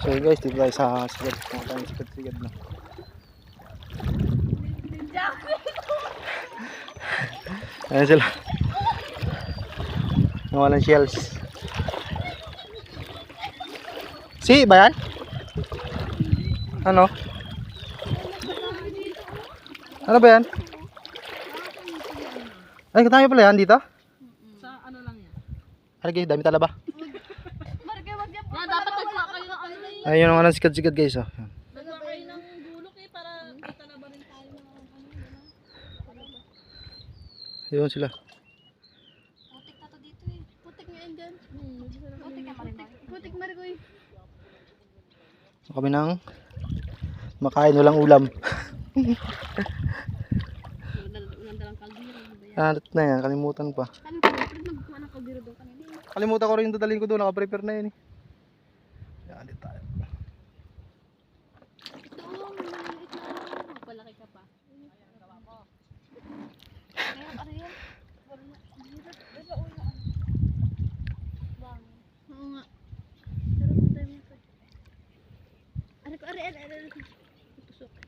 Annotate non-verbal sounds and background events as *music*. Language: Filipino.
So guys, dito tayo sa sigad. Mga tayong sigad-sigad na. *laughs* Ayan sila. Nawalan shells. Si, ba yan? Ano? Ano ba yan? Ay, katami pala yan dito? Sa ano lang yan. Guys, dami talaba. Yan, dapat nagpa kayo ng ano eh. Ayun yung anong sigad-sigad guys. Oh. Yan. Nagpa kayo ng gulok eh, para matalaba rin tayo ng ano. Ayun sila. Putik na to dito eh. Putik nga yan dyan. Putik ka marigoy. Putik marigoy. Kami nang makain walang ulam. Kaldero. Ah, na yan, kalimutan pa. Kami pa, pwede magkuha ng kaldero doon kanina. Kalimutan ko rin yung dadalhin ko doon, nakaprepare na yun eh. Dali tayo. Ito, maliit na Palaki ka pa. Ayan, gawa mo. Ayan, ano yan? Oo nga. Sarap na tayo mga Ano ko, ari, ari, ari. Tusok.